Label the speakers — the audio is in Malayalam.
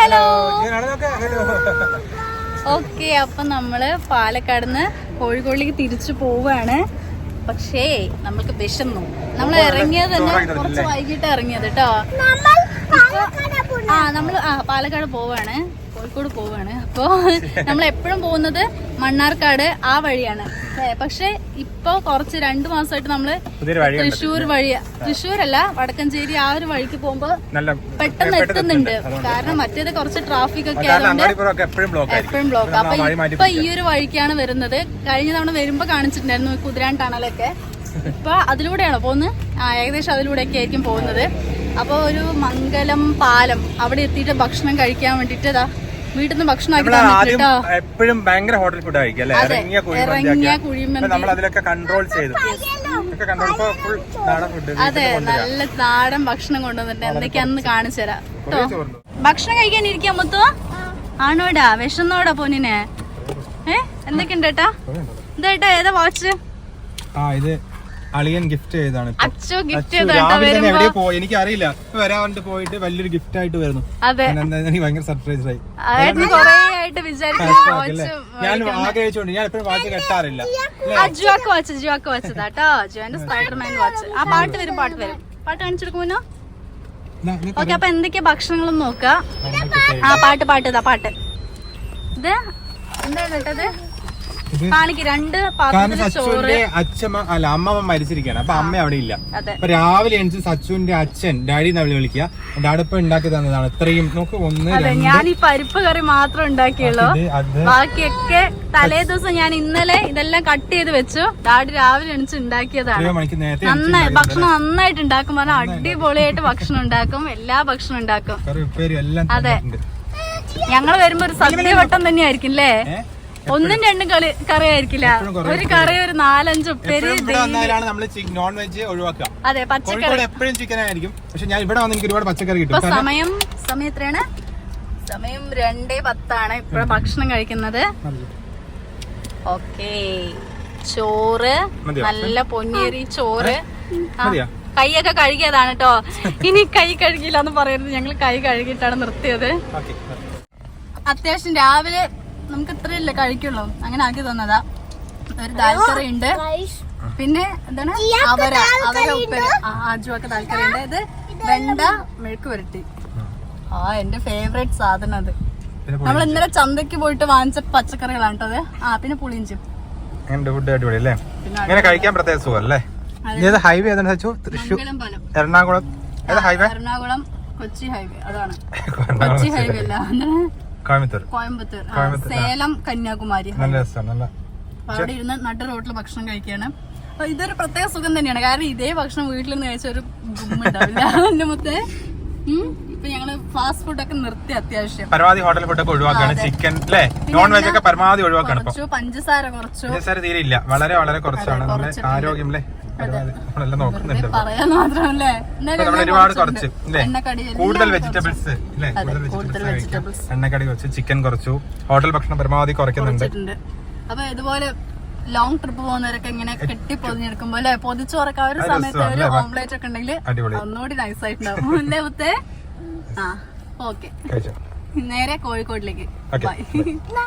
Speaker 1: ഹലോ.
Speaker 2: ഹലോ
Speaker 1: ഓക്കെ അപ്പൊ നമ്മൾ പാലക്കാട് നിന്ന് കോഴിക്കോടിലേക്ക് തിരിച്ചു പോവാണ്. പക്ഷേ നമ്മൾക്ക് വിശന്നു. നമ്മൾ ഇറങ്ങിയത് തന്നെ കുറച്ച് വൈകിട്ട് ഇറങ്ങിയത് കേട്ടോ. ആ നമ്മൾ ആ പാലക്കാട് പോവാണ്. കോഴിക്കോട് പോവാണ് അപ്പോ നമ്മൾ എപ്പോഴും പോകുന്നത് മണ്ണാർക്കാട് ആ വഴിയാണ്. പക്ഷെ ഇപ്പൊ കുറച്ച് രണ്ടു മാസമായിട്ട്
Speaker 2: വഴി
Speaker 1: തൃശ്ശൂർ വഴി തൃശ്ശൂരല്ല വടക്കഞ്ചേരി ആ ഒരു വഴിക്ക് പോകുമ്പോ പെട്ടെന്ന് എത്തുന്നുണ്ട്. കാരണം മറ്റേത് കുറച്ച് ട്രാഫിക് ഒക്കെ ആയതുകൊണ്ട്
Speaker 2: എപ്പോഴും ബ്ലോക്ക്
Speaker 1: അപ്പൊ ഇപ്പൊ ഈ ഒരു വഴിക്കാണ് വരുന്നത്. കഴിഞ്ഞ തവണ വരുമ്പോ കാണിച്ചിട്ടുണ്ടായിരുന്നു കുതിരാൻ ടണലൊക്കെ. ഇപ്പൊ അതിലൂടെയാണോ പോകുന്നത്? ആ ഏകദേശം അതിലൂടെയൊക്കെ ആയിരിക്കും പോകുന്നത്. അപ്പൊ ഒരു മംഗലം പാലം അവിടെ എത്തിയിട്ട് ഭക്ഷണം കഴിക്കാൻ വേണ്ടിട്ട് ഇതാ വീട്ടിൽ നിന്ന് ഭക്ഷണം
Speaker 2: എപ്പോഴും ഭയങ്കര ഹോട്ടൽ ഫുഡ് കഴിക്കും അല്ലെ? ഇറങ്ങിയ
Speaker 1: കുഴിമന്തി.
Speaker 2: നമ്മൾ അതിലൊക്കെ കൺട്രോൾ ചെയ്തു.
Speaker 1: അതെ നല്ല നാടൻ ഭക്ഷണം കൊണ്ടുവന്നിട്ട് എന്തൊക്കെയാന്ന് കാണിച്ചു തരാം. ഭക്ഷണം കഴിക്കാൻ ഇരിക്കാൻ മൊത്തോ? ആണോടാ? വിഷന്നോടാ പൊന്നിനെ. ഏ? എന്തൊക്കെയുണ്ട് ഏട്ടാ? ഇതേട്ടാ ഏതാ വാച്ച്
Speaker 2: ആ ഇത് അളിയൻ ഗിഫ്റ്റ് ചെയ്താണ്
Speaker 1: അച്ചു ഗിഫ്റ്റ്
Speaker 2: എവിടെയോ പോയി. എനിക്ക് അറിയില്ല വരാണ്ട് പോയിട്ട് വലിയൊരു ഗിഫ്റ്റ് ആയിട്ട് വരുന്നു. എനിക്ക് ഭയങ്കര സർപ്രൈസ് ആയി? ഞാൻ ആഗ്രഹിച്ചോണ്ട് ഞാൻ എപ്പോഴും വാച്ച് കെട്ടാറില്ല.
Speaker 1: വാച്ച് കേട്ടോ സ്പൈഡർമാൻ വാച്ച്. ആ പാട്ട് വരും പാട്ട് വരും. പാട്ട് ഓക്കെ അപ്പൊ എന്തൊക്കെയാ ഭക്ഷണങ്ങളും നോക്കുക ആ പാട്ട് പാട്ട് ഇതാ പാട്ട്. ഇത് എന്താ കേട്ടത്?
Speaker 2: ഇത്
Speaker 1: രണ്ട്
Speaker 2: കാരണം സച്ചുവിന്റെ അച്ഛമ്മ അല്ല അമ്മ മരിച്ചിരിക്കുകയാണ്. അപ്പൊ അമ്മ അവിടെ ഇല്ല. അപ്പൊ രാവിലെ എണിച്ച് സച്ചുവിന്റെ അച്ഛൻ ഡാഡി തമ്മിൽ വിളിക്കുക? ഡാഡി ഇപ്പൊ ഉണ്ടാക്കി തന്നതാണ്. ഇത്രയും നോക്ക് ഒന്ന്
Speaker 1: ഞാൻ ഈ പരിപ്പ് കറി മാത്രം ഉണ്ടാക്കിയുള്ളൂ. ബാക്കിയൊക്കെ തലേ ദിവസം ഞാൻ ഇന്നലെ ഇതെല്ലാം കട്ട് ചെയ്ത് വെച്ചു. ഡാഡി രാവിലെ എണിച്ച് ഉണ്ടാക്കിയതാണ്. നന്നായി. ഭക്ഷണം നന്നായിട്ട് ഉണ്ടാക്കും. പറഞ്ഞാൽ അടിപൊളിയായിട്ട് ഭക്ഷണം ഉണ്ടാക്കും. എല്ലാ ഭക്ഷണം ഉണ്ടാക്കും. അതെ.
Speaker 2: ഞങ്ങൾ
Speaker 1: ഞങ്ങൾ വരുമ്പോ ഒരു സദ്യവട്ടം തന്നെയായിരിക്കും അല്ലേ? ഒന്നും രണ്ടും കളി കറി ആയിരിക്കില്ല ഒരു കറി ഒരു നാലഞ്ച് ഉപ്പേരി
Speaker 2: നോൺ വെജ് ഒഴിവാക്കുക.
Speaker 1: അതെ പച്ചക്കറി.
Speaker 2: എപ്പോഴും ചിക്കൻ ആയിരിക്കും പക്ഷെ ഞാൻ ഇവിടെ വന്ന് എനിക്ക് ഒരുപാട് പച്ചക്കറി കിട്ടും.
Speaker 1: സമയം സമയം എത്രയാണ്? സമയം രണ്ടേ പത്താണ്. ഇപ്പൊ ഭക്ഷണം കഴിക്കുന്നത്. ഓക്കേ. ചോറ് നല്ല പൊന്നിയരി ചോറ്. കൈയൊക്കെ കഴുകിയതാണ് കേട്ടോ ഇനി കൈ കഴുകിയില്ല എന്ന് പറയരുത് ഞങ്ങൾ കൈ കഴുകിയിട്ടാണ് നിർത്തിയത്. അത്യാവശ്യം രാവിലെ നമുക്ക് ഇത്രയല്ലേ കഴിക്കുള്ളൂ. അങ്ങനെ ആക്കി തന്നതാ. ഒരു താൽക്കറി ഉണ്ട് പിന്നെ എന്താണ്? അവര അവര ഉപ്പേരി. ആജുവൊക്കെ താൽക്കറി ഉണ്ട് ഇത് വെണ്ട മെഴുക്ക് പുരട്ടി. ആ എന്റെ ഫേവറേറ്റ് സാധനം അത്. നമ്മൾ ഇന്നലെ ചന്തക്ക് പോയിട്ട് വാങ്ങിച്ച പച്ചക്കറികളാണ് കേട്ടോ അത്. ആ പിന്നെ പുളിഞ്ചും
Speaker 2: ഫുഡ് അടിപൊളി അല്ലേ ഇങ്ങനെ കഴിക്കാൻ പ്രത്യേക ഹൈവേ ഏതാണ് സച്ചു തൃശ്ശൂർ. എറണാകുളം. ഹൈവേ
Speaker 1: എറണാകുളം കൊച്ചി ഹൈവേ അതാണ്. കൊച്ചി ഹൈവേ അല്ല.
Speaker 2: കോയമ്പത്തൂർ.
Speaker 1: കോയമ്പത്തൂർ. ആ,
Speaker 2: കോയമ്പത്തൂർ, ആ.
Speaker 1: സേലം കന്യാകുമാരി.
Speaker 2: നല്ല രസമാണ് നല്ല.
Speaker 1: അവിടെ ഇരുന്ന് നട്ട റോട്ടിൽ ഭക്ഷണം കഴിക്കുകയാണ് അപ്പൊ ഇതൊരു പ്രത്യേക സുഖം തന്നെയാണ്. കാരണം ഇതേ ഭക്ഷണം വീട്ടിൽ നിന്ന് കഴിച്ച ഒരു ഗുമ്മുണ്ടാവില്ല. എന്റെ മുത്തേ ഉം. ഇപ്പൊ ഞങ്ങൾ ഫാസ്റ്റ് ഫുഡ് ഒക്കെ നിർത്തി അത്യാവശ്യം.
Speaker 2: പരമാവധി ഹോട്ടൽ ഫുഡൊക്കെ ഒഴിവാക്കാണ്. ചിക്കൻ അല്ലേ നോൺ വെജ് ഒക്കെ പരമാവധി ഒഴിവാക്കാണ്
Speaker 1: കുറച്ചു പഞ്ചസാര കുറച്ചു.
Speaker 2: പഞ്ചസാര തീരെ ഇല്ല. വളരെ വളരെ കുറച്ചാണ്. നമ്മുടെ ആരോഗ്യം അല്ലേ ഒരുപാട് കുറച്ച് കൂടുതൽ വെജിറ്റബിൾസ് കൂടുതൽ വെജിറ്റബിൾസ്. എണ്ണക്കടി കുറച്ച് ചിക്കൻ കുറച്ചു. ഹോട്ടൽ ഭക്ഷണം പരമാവധി കുറയ്ക്കുന്നുണ്ട്.
Speaker 1: അപ്പൊ ഇതുപോലെ ലോങ് ട്രിപ്പ് പോകുന്നവരൊക്കെ ഇങ്ങനെ കെട്ടി പൊതിഞ്ഞെടുക്കുമ്പോ അല്ലെ പൊതിച്ചോറൊക്കെ ആ ഒരു സമയത്ത് ഒരു ഓംലേറ്റ് ഒക്കെ ഉണ്ടെങ്കിൽ ഒന്നുകൂടി നൈസ് ആയിട്ടുണ്ടാവും. അല്ലേ മുത്തേ? ഓക്കെ. നേരെ കോഴിക്കോട്ടിലേക്ക് ബൈ.